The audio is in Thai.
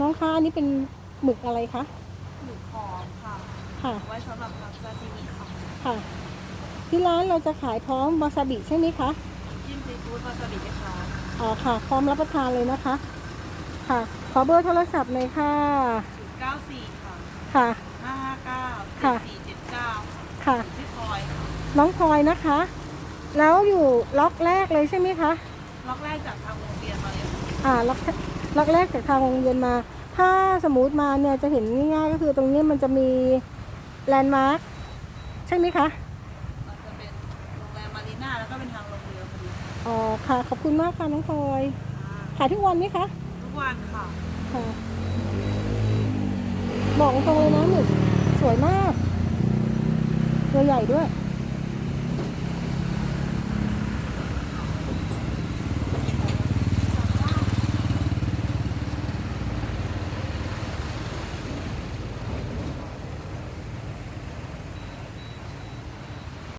น้องคะอันนี้เป็นหมึกอะไรคะหมึกหอมค่ะค่ะไว้สำหรับทำซาซิมิค่ะค่ะ ที่ร้านเราจะขายพร้อมวาซาบิใช่ไหมคะจิ้มซีฟู้ดวาซาบิด้วยค่ะอ๋อค่ะ พร้อมรับประทานเลยนะคะ ค่ะ ขอเบอร์โทรศัพท์หน่อยค่ะ094ค่ะค่ะ559ค่ะ7479ค่ะชื่อพลอยค่ะน้องพลอยนะคะ แล้วอยู่ล็อกแรกเลยใช่ไหมคะล็อกแรกจากทางโรงเรียนมาเลยค่ะอ่าล็อก ล็อกแรกจากทางโรงเรียนมา ถ้าสมมติมาเนี่ยจะเห็นง่ายๆก็คือตรงนี้มันจะมีแลนด์มาร์คใช่ไหมคะมันจะเป็นโรงแรมมารีน่าแล้วก็เป็นทางโรงเรียนพอดีค่ะอ๋อค่ะขอบคุณมากค่ะน้องพลอยอ่าขายทุกวันไหมคะทุกวันค่ะค่ะบอกตรงเลยนะหมึกสวยมาก ตัวใหญ่ด้วยค